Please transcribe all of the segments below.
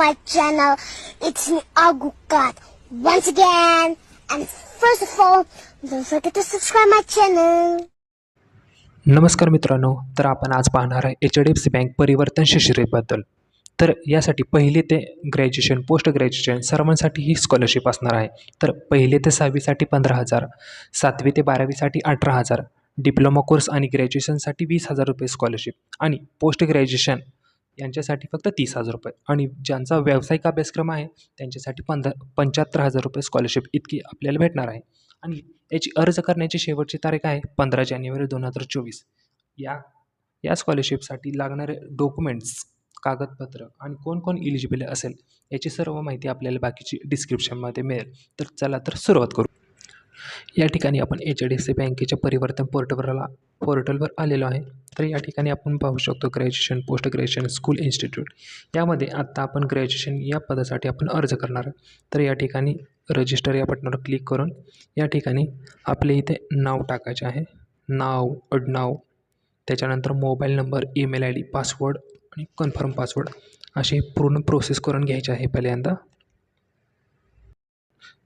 my channel. It's me, Agukat, once again. And first of all, don't forget to subscribe my channel. नमस्कार मित्रांनो तर आपण आज पाहणार आहे H D F C bank परिवर्तन शिष्यवृत्तीबद्दल तर यासाठी पहिली ते ग्रॅज्युएशन पोस्ट ग्रॅज्युएशन सर्वांसाठी ही स्कॉलरशिप असणार आहे तर पहिली ते सहावीसाठी पंधरा हजार सातवी ते बारावीसाठी अठरा हजार डिप्लोमा कोर्स आणि ग्रॅज्युएशनसाठी वीस हजार रुपये स्कॉलरशिप आणि पोस्ट ग्रॅज्युएशन यांच्यासाठी फक्त तीस हजार रुपये. आणि ज्यांचा व्यावसायिक अभ्यासक्रम आहे त्यांच्यासाठी पंधरा पंच्याहत्तर हजार रुपये स्कॉलरशिप इतकी आपल्याला भेटणार आहे. आणि याची अर्ज करण्याची शेवटची तारीख आहे पंधरा जानेवारी दोन हजार चोवीस. या या स्कॉलरशिपसाठी लागणारे डॉक्युमेंट्स कागदपत्र आणि कोण कोण इलिजिबल असेल याची सर्व माहिती आपल्याला बाकीची डिस्क्रिप्शनमध्ये मिळेल. तर चला तर सुरुवात करू. या ठिकाणी आपण एच डी एफ सी बँकेच्या परिवर्तन पोर्टवरला पोर्टलवर आलेलो आहे. तर या ठिकाणी आपण पाहू शकतो graduation post graduation school institute. यामध्ये आत्ता आपण ग्रॅज्युएशन या पदासाठी आपण अर्ज करणार आहे तर या ठिकाणी रजिस्टर या बटनावर क्लिक करून या ठिकाणी आपले इथे नाव टाकायचे आहे. नाव अडनाव त्याच्यानंतर mobile number email I D password आणि कन्फर्म पासवर्ड असे पूर्ण प्रोसेस करून घ्यायचे आहे पहिल्यांदा.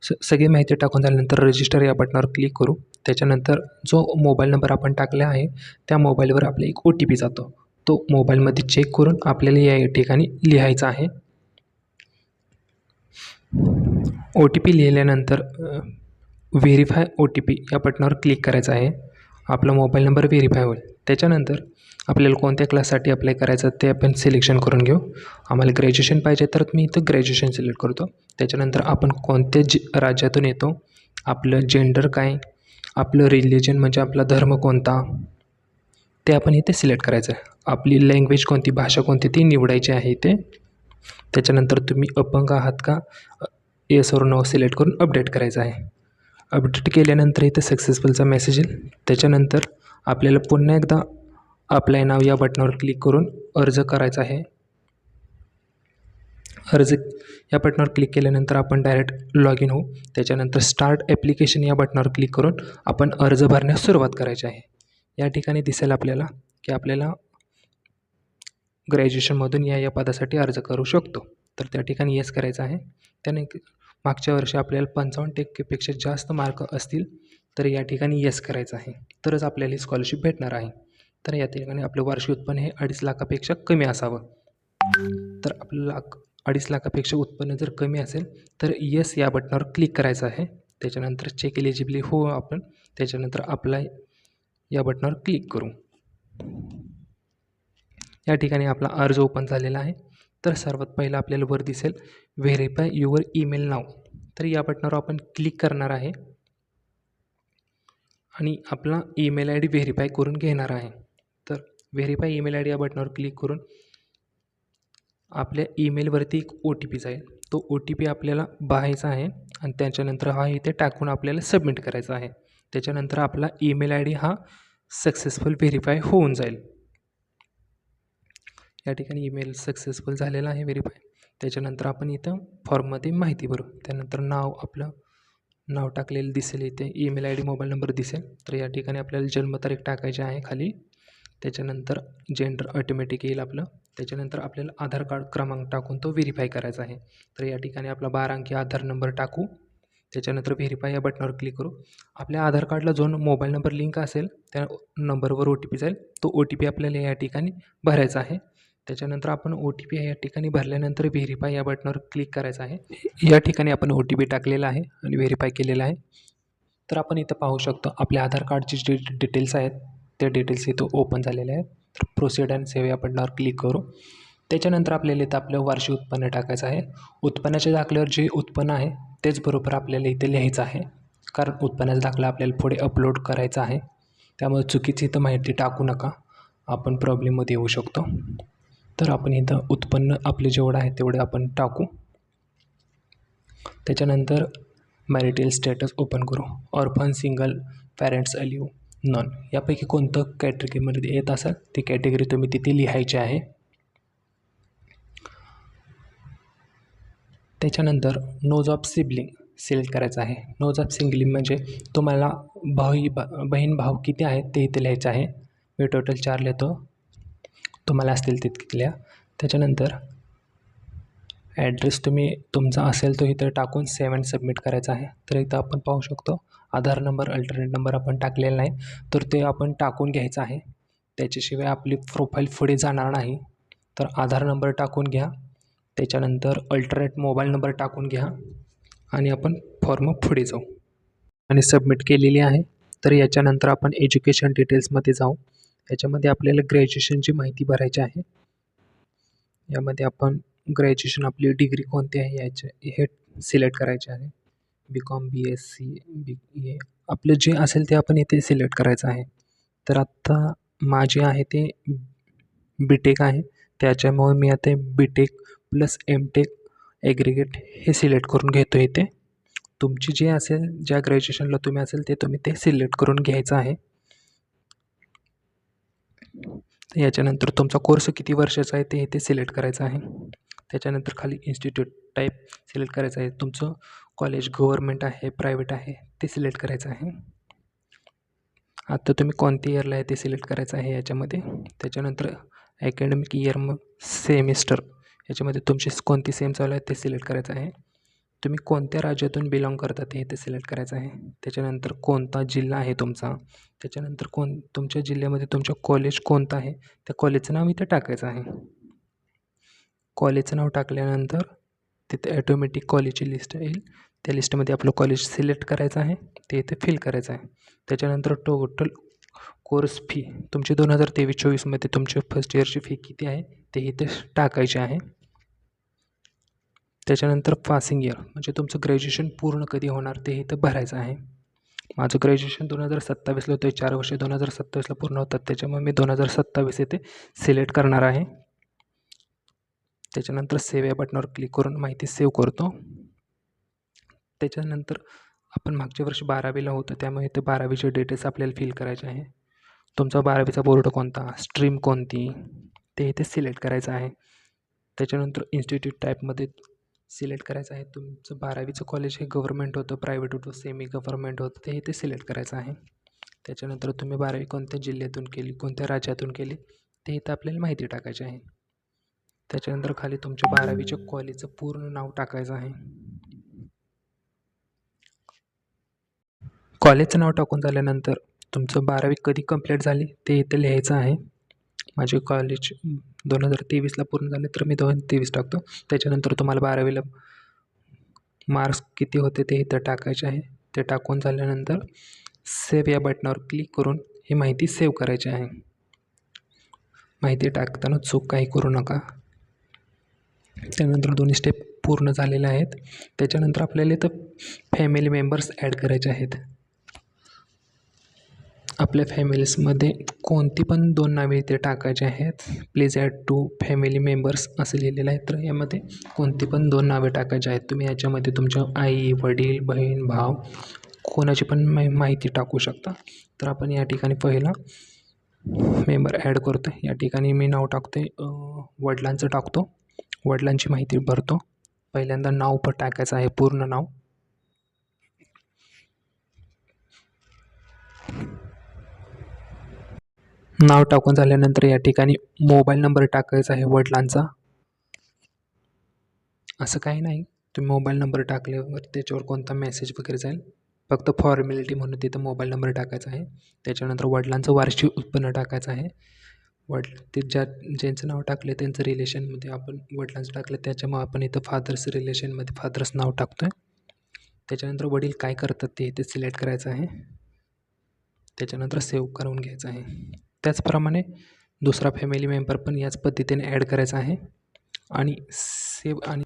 स सगळी माहिती टाकून झाल्यानंतर रजिस्टर या बटनावर क्लिक करू. त्याच्यानंतर जो मोबाईल नंबर आपण टाकला आहे त्या मोबाईलवर आपला एक ओ टी पी जातो. तो मोबाईलमध्ये चेक करून आपल्याला या ठिकाणी लिहायचा आहे. ओ टी पी लिहिल्यानंतर व्हेरीफाय ओ टी पी या बटनावर क्लिक करायचं आहे. आपला मोबाईल नंबर व्हेरीफाय होईल. त्याच्यानंतर आपल्याला कोणत्या क्लाससाठी अप्लाय करायचं ते आपण सिलेक्शन करून घेऊ. आम्हाला ग्रॅज्युएशन पाहिजे तर मी इथं ग्रॅज्युएशन सिलेक्ट करतो. त्याच्यानंतर आपण कोणत्या जे राज्यातून येतो आपलं जेंडर काय आपलं रिलिजन म्हणजे आपला धर्म कोणता ते आपण इथे सिलेक्ट करायचं आहे आपली लँग्वेज कोणती भाषा कोणती ती निवडायची आहे इथे. त्याच्यानंतर तुम्ही अपंग आहात का एस और नो सिलेक्ट करून अपडेट करायचं आहे. अपडेट केल्यानंतर इथं सक्सेसफुलचा मेसेज येईल. त्याच्यानंतर आपल्याला पुन्हा एकदा अप्लाय नाव या बटनावर क्लिक करून अर्ज करायचा आहे. अर्ज या बटनावर क्लिक केल्यानंतर आपण डायरेक्ट लॉग इन होऊ. त्याच्यानंतर स्टार्ट ॲप्लिकेशन या बटनावर क्लिक करून आपण अर्ज भरण्यास सुरुवात करायची आहे. या ठिकाणी दिसेल आपल्याला की आपल्याला ग्रॅज्युएशनमधून या या पदासाठी अर्ज करू शकतो. तर त्या ठिकाणी येस करायचं आहे. त्याने मागच्या वर्षी आपल्याला पंचावन्न टक्केपेक्षा जास्त मार्क असतील तर या ठिकाणी येस करायचं आहे. तरच आपल्याला ही स्कॉलरशिप भेटणार आहे. तर या ठिकाणी आपलं वार्षिक उत्पन्न हे अडीच लाखापेक्षा कमी असावं. तर आपलं लाख अडीच लाखापेक्षा उत्पन्न जर कमी असेल तर येस या बटनावर क्लिक करायचं आहे. त्याच्यानंतर चेक एलिजिबली हो आपण त्याच्यानंतर अप्लाय या बटनावर क्लिक करू. या ठिकाणी आपला अर्ज ओपन झालेला आहे. तर सर्वात पहिलं आपल्याला वर दिसेल व्हेरीफाय युअर ईमेल नाव तर या बटनावर आपण क्लिक करणार आहे. आणि आपला ईमेल आय डी व्हेरीफाय करून घेणार आहे. तर व्हेरीफाय ईमेल आय डी या बटनावर क्लिक करून आपल्या ईमेलवरती एक ओ टी पी जाईल. तो ओ टी पी आपल्याला पाहायचा आहे आणि त्याच्यानंतर हा इथे टाकून आपल्याला सबमिट करायचा आहे. त्याच्यानंतर आपला ईमेल आय डी हा सक्सेसफुल व्हेरीफाय होऊन जाईल. या ठिकाणी ईमेल सक्सेसफुल झालेला आहे व्हेरीफाय त्याच्यानंतर आपण इथं फॉर्ममध्ये माहिती भरू. त्यानंतर नाव आपलं नाव टाकलेलं दिसेल इथे. Email I D mobile number दिसेल. तर या ठिकाणी आपल्याला जन्मतारीख टाकायची आहे खाली. त्याच्यानंतर जेंडर ऑटोमॅटिक येईल आपलं. त्याच्यानंतर आपल्याला आधार कार्ड क्रमांक टाकून तो व्हेरीफाय करायचा आहे. तर या ठिकाणी आपला बारा अंकी आधार नंबर टाकू. त्याच्यानंतर व्हेरीफाय या बटनावर क्लिक करू. आपल्या आधार कार्डला जो मोबाईल नंबर लिंक असेल त्या नंबरवर ओ टी पी जाईल. तो ओ टी पी आपल्याला या ठिकाणी भरायचा आहे. त्याच्यानंतर आपण ओ टी पी या ठिकाणी भरल्यानंतर व्हेरीफाय या बटनावर क्लिक करायचं आहे. या ठिकाणी आपण ओ टी पी टाकलेला आहे आणि व्हेरीफाय केलेला आहे. तर आपण इथं पाहू शकतो आपल्या आधार कार्डचे जे डिटेल्स आहेत त्या डिटेल्स इथं ओपन झालेले आहेत. तर प्रोसिड अँड सेव्ह या बटनावर क्लिक करू. त्याच्यानंतर आपल्याला इथं आपलं वार्षिक उत्पन्न टाकायचं आहे. उत्पन्नाच्या दाखल्यावर जे उत्पन्न आहे तेच बरोबर आपल्याला इथे लिहायचं आहे. कारण उत्पन्नाचा दाखला आपल्याला पुढे अपलोड करायचा आहे. त्यामुळे चुकीची इथं माहिती टाकू नका. आपण प्रॉब्लेममध्ये येऊ शकतो. तर आपण इथं उत्पन्न आपले जेवढं आहे तेवढं आपण टाकू. त्याच्यानंतर मॅरिटल स्टेटस ओपन करू. Orphan single parents alive none यापैकी कोणतं कॅटेगरीमध्ये येत असेल ती कॅटेगरी तुम्ही तिथे लिहायची आहे. त्याच्यानंतर नोज ऑफ सिबलिंग सिलेक्ट करायचं आहे. नोज ऑफ सिंगलिंग म्हणजे तुम्हाला भाऊ बहीण भाऊ किती आहेत ते इथे लिहायचं आहे. मी टोटल चार लिहितो. तुम्हाला असतील तितके त्याच्यानंतर ॲड्रेस तुम्ही तुमचा असेल तो इथं टाकून सेवन सबमिट करायचा आहे. तर इथं आपण पाहू शकतो आधार नंबर अल्टरनेट नंबर आपण टाकलेला नाही. तर ते आपण टाकून घ्यायचं आहे. त्याच्याशिवाय आपली प्रोफाईल पुढे जाणार नाही. तर आधार नंबर टाकून घ्या. त्याच्यानंतर अल्टरनेट मोबाईल नंबर टाकून घ्या. आणि आपण फॉर्म पुढे जाऊ. आणि सबमिट केलेली आहे. तर याच्यानंतर आपण एज्युकेशन डिटेल्समध्ये जाऊ. याच्यामध्ये आपल्याला ग्रॅज्युएशनची माहिती भरायची आहे. यामध्ये आपण ग्रॅज्युएशन आपली डिग्री कोणती आहे याचे हे सिलेक्ट करायचे आहे. B com B S C B A आपलं जे असेल ते आपण इथे सिलेक्ट करायचं आहे. तर आत्ता माझे आहे ते बी टेक आहे. त्याच्यामुळे मी आता B tech plus M tech aggregate हे सिलेक्ट करून घेतो इथे. तुमची जे असेल ज्या ग्रॅज्युएशनला तुम्ही असेल ते तुम्ही ते सिलेक्ट करून घ्यायचं आहे. तर याच्यानंतर तुमचा कोर्स किती वर्षाचा आहे ते इथे सिलेक्ट करायचं आहे. त्याच्यानंतर खाली इन्स्टिट्यूट टाईप सिलेक्ट करायचं आहे. तुमचं कॉलेज गव्हर्मेंट आहे प्रायव्हेट आहे ते सिलेक्ट करायचं आहे. आता तुम्ही कोणती इयरला आहे ते सिलेक्ट करायचं आहे याच्यामध्ये? त्याच्यानंतर ॲकॅडमिक इयर मग सेमिस्टर याच्यामध्ये तुमची कोणती सेम चालू आहे ते सिलेक्ट करायचं आहे. तुम्ही कोणत्या राज्यातून बिलॉंग करता ते इथे सिलेक्ट करायचं आहे? त्याच्यानंतर कोणता जिल्हा आहे तुमचा? त्याच्यानंतर कोण तुमच्या जिल्ह्यामध्ये तुमचं कॉलेज कोणतं आहे? त्या कॉलेजचं नाव इथे टाकायचं आहे. कॉलेजचं नाव टाकल्यानंतर तिथे ॲटोमॅटिक कॉलेजची लिस्ट येईल. त्या लिस्टमध्ये आपलं कॉलेज सिलेक्ट करायचं आहे. ते इथे फिल करायचं आहे. त्याच्यानंतर टोटल कोर्स फी तुमची दोन हजार तेवीस चोवीसमध्ये तुमची फर्स्ट इयरची फी किती आहे? ते इथे टाकायची आहे. त्याच्यानंतर पासिंग इयर म्हणजे तुमचं ग्रॅज्युएशन पूर्ण कधी होणार ते इथं भरायचं आहे. माझं ग्रॅज्युएशन दोन हजार सत्तावीसला होतं चार वर्ष दोन हजार सत्तावीसला पूर्ण होतात. त्याच्यामुळे मी दोन हजार सत्तावीस येथे सिलेक्ट करणार आहे. त्याच्यानंतर सेव्ह या बटनावर क्लिक करून माहिती सेव्ह करतो. त्याच्यानंतर आपण मागच्या वर्षी बारावीला होतो त्यामुळे ते बारावीचे डिटेल्स आपल्याला फिल करायचे आहे. तुमचा बारावीचा बोर्ड कोणता? स्ट्रीम कोणती? ते इथे सिलेक्ट करायचं आहे. त्याच्यानंतर इन्स्टिट्यूट टाईपमध्ये सिलेक्ट करायचं आहे. तुमचं बारावीचं कॉलेज हे गव्हर्मेंट होतं प्रायव्हेट होतं सेमी गव्हर्मेंट होतं ते इथे सिलेक्ट करायचं आहे. त्याच्यानंतर तुम्ही बारावी कोणत्या जिल्ह्यातून केली कोणत्या राज्यातून केली ते इथं आपल्याला माहिती टाकायची आहे. त्याच्यानंतर खाली तुमच्या बारावीच्या कॉलेजचं पूर्ण नाव टाकायचं आहे. कॉलेजचं नाव टाकून झाल्यानंतर तुमचं बारावी कधी कंप्लीट झाली ते इथे लिहायचं आहे. माझे कॉलेज दोन हजार तेवीसला पूर्ण झाले तर मी दोन तेवीस टाकतो. त्याच्यानंतर तुम्हाला बारावीला मार्क्स किती होते ते इथं टाकायचे आहे. ते टाकून झाल्यानंतर सेव्ह या बटनावर क्लिक करून ही माहिती सेव्ह करायची आहे. माहिती टाकताना चूक काही करू नका. त्यानंतर दोन्ही स्टेप पूर्ण झालेले आहेत. त्याच्यानंतर आपल्याला इथं फॅमिली मेंबर्स ॲड करायचे आहेत. आपल्या फॅमिलीजमध्ये कोणती पण दोन नावे इथे टाकायचे आहेत. Please add two family members असं लिहिलेलं आहे. तर यामध्ये कोणती पण दोन नावे टाकायचे आहेत. तुम्ही याच्यामध्ये तुमच्या आई वडील बहीण भाव कोणाची पण मा माहिती टाकू शकता. तर आपण या ठिकाणी पहिला मेंबर ॲड करतो. या ठिकाणी मी नाव टाकतो आहे वडिलांचं टाकतो. वडिलांची माहिती भरतो. पहिल्यांदा नाव पण टाकायचं आहे. पूर्ण नाव. नाव टाकून झाल्यानंतर या ठिकाणी मोबाईल नंबर टाकायचा आहे वडिलांचा. असं काही नाही. तुम्ही मोबाईल नंबर टाकल्यावर त्याच्यावर कोणता मेसेज वगैरे जाईल. फक्त फॉर्मॅलिटी म्हणून तिथं मोबाईल नंबर टाकायचा आहे. त्याच्यानंतर वडिलांचं वार्षिक उत्पन्न टाकायचं आहे. वड ते ज्या ज्यांचं नाव टाकलं त्यांचं रिलेशनमध्ये आपण वडिलांचं टाकलं त्याच्यामुळे आपण इथं फादर्स रिलेशनमध्ये फादर्स नाव टाकतो आहे त्याच्यानंतर वडील काय करतात ते इथे सिलेक्ट करायचं आहे. त्याच्यानंतर सेव्ह करून घ्यायचं आहे. त्याचप्रमाणे दुसरा फॅमिली मेंबर पण याच पद्धतीने ॲड करायचा आहे. आणि सेव आणि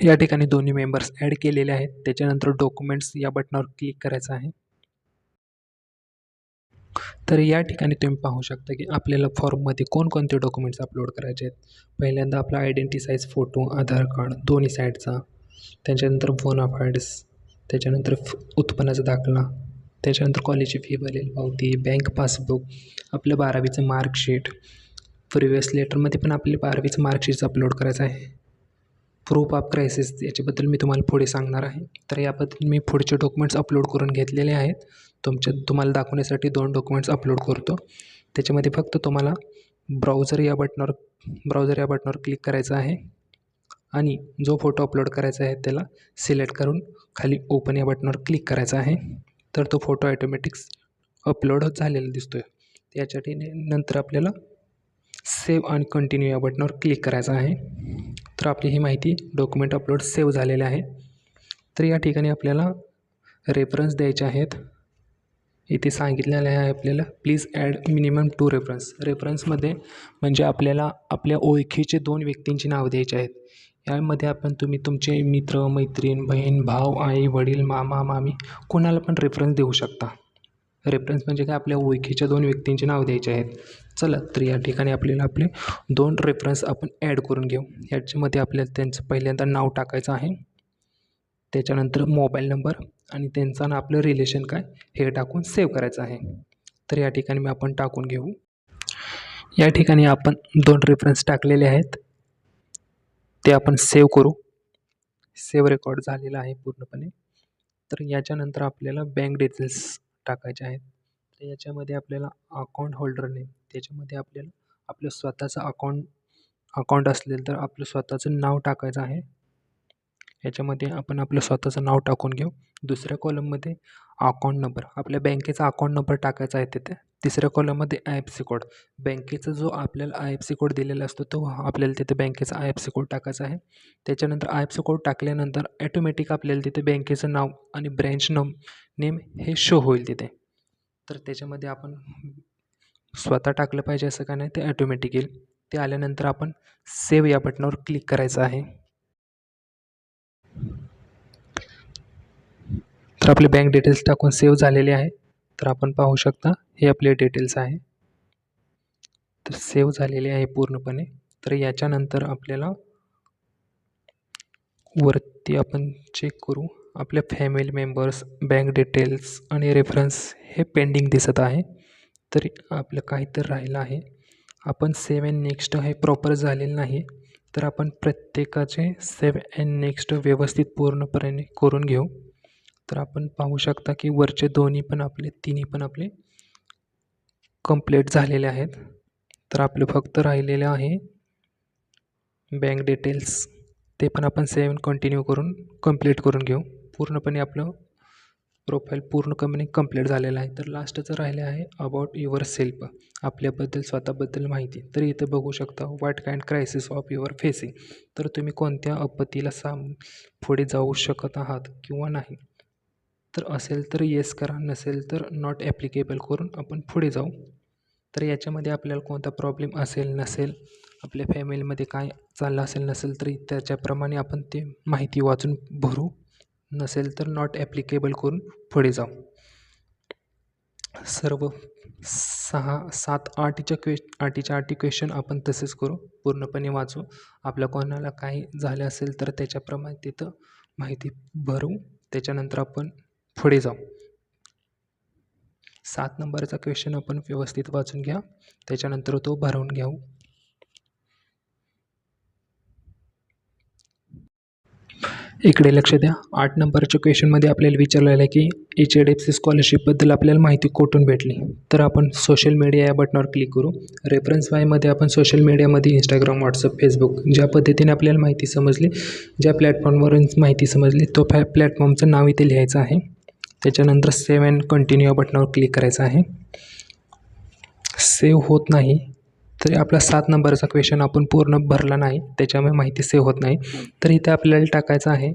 या ठिकाणी दोन्ही मेंबर्स ॲड केलेले आहेत. त्याच्यानंतर डॉक्युमेंट्स या बटनावर क्लिक करायचं आहे. तर या ठिकाणी तुम्ही पाहू शकता की आपल्याला फॉर्ममध्ये कोणकोणते डॉक्युमेंट्स अपलोड करायचे आहेत. पहिल्यांदा आपला identity size photo Aadhaar card दोन्ही साईडचा त्याच्यानंतर बोनाफाईड्स त्याच्यानंतर उत्पन्नाचा दाखला. त्याच्यानंतर कॉलेजची फी भरेल पावती बँक पासबुक आपलं बारावीचं मार्कशीट प्रिवियस लेटरमध्ये पण आपले बारावीचं मार्कशीट अपलोड करायचं आहे. प्रूफ ऑफ क्रायसिस याच्याबद्दल मी तुम्हाला पुढे सांगणार आहे. तर याबद्दल मी पुढचे डॉक्युमेंट्स अपलोड करून घेतलेले आहेत. तुमच्या तुम्हाला दाखवण्यासाठी दोन डॉक्युमेंट्स अपलोड करतो. त्याच्यामध्ये फक्त तुम्हाला ब्राउझर या बटनावर ब्राउझर या बटनावर क्लिक करायचं आहे. आणि जो फोटो अपलोड करायचा आहे त्याला सिलेक्ट करून खाली ओपन या बटनावर क्लिक करायचं आहे. तर तो फोटो ॲटोमॅटिक्स अपलोड झालेला दिसतो आहे त्याच्यासाठी नंतर आपल्याला सेव्ह आणि कंटिन्यू या बटनावर क्लिक करायचं आहे. तर आपली ही माहिती डॉक्युमेंट अपलोड सेव्ह झालेले आहे. तर या ठिकाणी आपल्याला रेफरन्स द्यायचे आहेत. इथे सांगितलेलं आहे आपल्याला please add minimum two reference रेफरन्समध्ये म्हणजे आपल्याला आपल्या ओळखीचे दोन व्यक्तींची नावं द्यायची आहेत. यामध्ये आपण तुम्ही तुमचे मित्र मैत्रीण बहीण भाव आई वडील मामा मामी कोणाला पण रेफरन्स देऊ शकता. रेफरन्स म्हणजे काय? आपल्या ओळखीच्या दोन व्यक्तींची नाव द्यायचे आहेत. चला तर या ठिकाणी आपल्याला आपले दोन रेफरन्स आपण ॲड करून घेऊ. याच्यामध्ये आपल्याला त्यांचं पहिल्यांदा नाव टाकायचं आहे. त्याच्यानंतर मोबाईल नंबर आणि त्यांचं ना आपलं रिलेशन काय हे टाकून सेव्ह करायचं आहे. तर या ठिकाणी मी आपण टाकून घेऊ. या ठिकाणी आपण दोन रेफरन्स टाकलेले आहेत. ते आपण सेव्ह करू. सेव्ह रेकॉर्ड झालेला आहे पूर्णपणे. तर याच्यानंतर आपल्याला बँक डिटेल्स टाकायचे आहेत. तर याच्यामध्ये आपल्याला अकाउंट होल्डर नेम त्याच्यामध्ये आपल्याला आपलं स्वतःचं अकाउंट अकाउंट असेल तर आपलं स्वतःचं नाव टाकायचं आहे. याच्यामध्ये आपण आपलं स्वतःचं नाव टाकून घेऊ. दुसऱ्या कॉलममध्ये अकाऊंट नंबर आपल्या बँकेचा अकाऊंट नंबर टाकायचा आहे तिथे. तिसऱ्या कॉलममध्ये आय एफ सी कोड बँकेचा जो आपल्याला आय एफ सी कोड दिलेला असतो तो आपल्याला तिथे बँकेचा आय एफ सी कोड टाकायचा आहे. त्याच्यानंतर आय एफ सी कोड टाकल्यानंतर ॲटोमॅटिक आपल्याला तिथे बँकेचं नाव आणि ब्रँच नम नेम हे शो होईल तिथे. तर त्याच्यामध्ये आपण स्वतः टाकलं पाहिजे असं का नाही ते ॲटोमॅटिक येईल. ते आल्यानंतर आपण सेव्ह या बटनावर क्लिक करायचं आहे. तर आपले बँक डिटेल्स टाकून सेव्ह झालेले आहे. तर आपण पाहू शकता हे आपले डिटेल्स आहे. तर सेव्ह झालेले आहे पूर्णपणे. तर याच्यानंतर आपल्याला वरती आपण चेक करू. आपल्या फॅमिली मेंबर्स बँक डिटेल्स आणि रेफरन्स हे पेंडिंग दिसत आहे. तरी आपलं काहीतरी राहिलं आहे. आपण सेव्ह अँड नेक्स्ट हे प्रॉपर झालेलं नाही. तर आपण प्रत्येकाचे सेव्ह अँड नेक्स्ट व्यवस्थित पूर्णपणे करून घेऊ. तर आपण पाहू शकता की वरचे दोन्ही पण आपले तिन्ही पण आपले कंप्लीट झालेले आहेत. तर आपलं फक्त राहिलेलं आहे बँक डिटेल्स ते पण आपण सेवन कंटिन्यू करून कंप्लीट करून घेऊ. पूर्णपणे आपलं प्रोफाईल पूर्णपणे कंप्लीट झालेलं आहे. तर लास्टचं राहिलं आहे अबाउट युअर सेल्फ आपल्याबद्दल स्वतःबद्दल माहिती. तर इथं बघू शकता what kind crisis of your facing तर तुम्ही कोणत्या आपत्तीला साम पुढे जाऊ शकत आहात किंवा नाही. तर असेल तर येस करा नसेल तर नॉट ॲप्लिकेबल करून आपण पुढे जाऊ. तर याच्यामध्ये आपल्याला कोणता प्रॉब्लेम असेल नसेल आपल्या फॅमिलीमध्ये काय चाललं असेल नसेल तरी त्याच्याप्रमाणे आपण ते माहिती वाचून भरू. नसेल तर नॉट ॲप्लिकेबल करून पुढे जाऊ. सर्व सहा सात आठच्या क्वे आठीच्या आठी क्वेश्चन आपण तसेच करू. पूर्णपणे वाचू. आपल्या कोणाला काही झालं असेल तर त्याच्याप्रमाणे तिथं माहिती भरू. त्याच्यानंतर आपण पुढे जाऊ. सात नंबरचा क्वेश्चन आपण व्यवस्थित वाचून घ्या. त्याच्यानंतर तो भरवून घेऊ. इकडे लक्ष द्या. आठ नंबरच्या क्वेश्चनमध्ये आपल्याला विचारलेलं आहे की एच एड एफ सी स्कॉलरशिपबद्दल आपल्याला माहिती कुठून भेटली? तर आपण सोशल मीडिया या बटनावर क्लिक करू. रेफरन्स वायमध्ये आपण सोशल मीडियामध्ये इंस्टाग्राम व्हॉट्सअप फेसबुक ज्या पद्धतीने आपल्याला माहिती समजली ज्या प्लॅटफॉर्मवरून माहिती समजली तो फॅ प्लॅटफॉर्मचं नाव इथे लिहायचं आहे. त्याच्यानंतर सेव्ह अँड कंटिन्यू या बटनावर क्लिक करायचं आहे. सेव्ह होत नाही तरी आपला सात नंबरचा क्वेश्चन आपण पूर्ण भरला नाही त्याच्यामुळे माहिती सेव्ह होत नाही. तर इथे आपल्याला टाकायचं आहे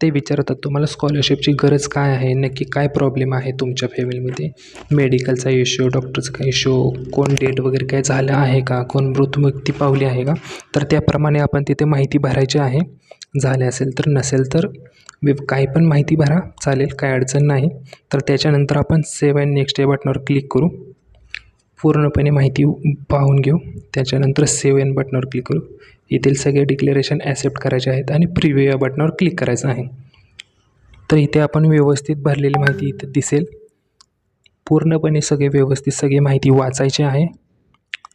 ते विचारतात तुम्हाला स्कॉलरशिपची गरज काय आहे? नक्की काय प्रॉब्लेम आहे तुमच्या फॅमिलीमध्ये मेडिकलचा इश्यू डॉक्टरचा काय इश्यू कोण डेट वगैरे काय झालं आहे का? कोण मृत्युमुक्ती पावली आहे का? तर त्याप्रमाणे आपण तिथे माहिती भरायची आहे. झाले असेल तर नसेल तर काही पण माहिती भरा चालेल काय अडचण नाही. तर त्याच्यानंतर आपण सेव्ह अँड नेक्स्ट या बटनावर क्लिक करू. पूर्णपणे माहिती पाहून घेऊ. त्याच्यानंतर सेव्ह एन बटनावर क्लिक करू. येथील सगळे डिक्लेरेशन ॲक्सेप्ट करायचे आहेत आणि प्रिव्ह्यू या बटनावर क्लिक करायचं आहे. तर इथे आपण व्यवस्थित भरलेली माहिती इथे दिसेल. पूर्णपणे सगळे व्यवस्थित सगळी माहिती वाचायची आहे.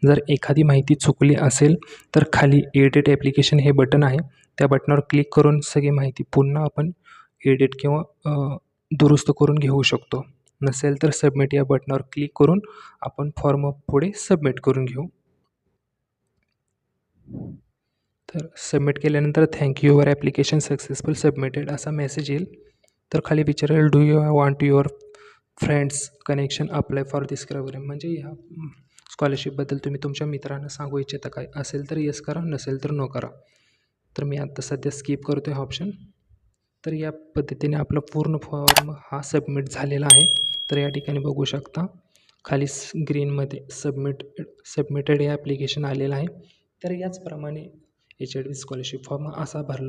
जर एखादी माहिती चुकली असेल तर खाली एडिट ॲप्लिकेशन हे बटन आहे. त्या बटनावर क्लिक करून सगळी माहिती पुन्हा आपण एडिट किंवा दुरुस्त करून घेऊ शकतो. नसेल तर सबमिट या बटनावर क्लिक करून आपण फॉर्म पुढे सबमिट करून घेऊ. तर सबमिट केल्यानंतर thank you your application successful submitted असा मेसेज येईल. तर खाली विचारेल do you want your friends connection apply for this programme म्हणजे ह्या स्कॉलरशिपबद्दल तुम्ही तुमच्या मित्रांना सांगू इच्छिता काय? असेल तर येस करा नसेल तर नो करा. तर मी आत्ता सध्या स्किप करतो आहे ऑप्शन तर या पद्धतीने आपला पूर्ण फॉर्म हा सबमिट झालेला आहे. तर या ठिकाणी बघू शकता खाली स ग्रीनमध्ये सबमिट सबमिटेड हे ॲप्लिकेशन आलेलं आहे. तर याचप्रमाणे H I D scholarship form असा भरला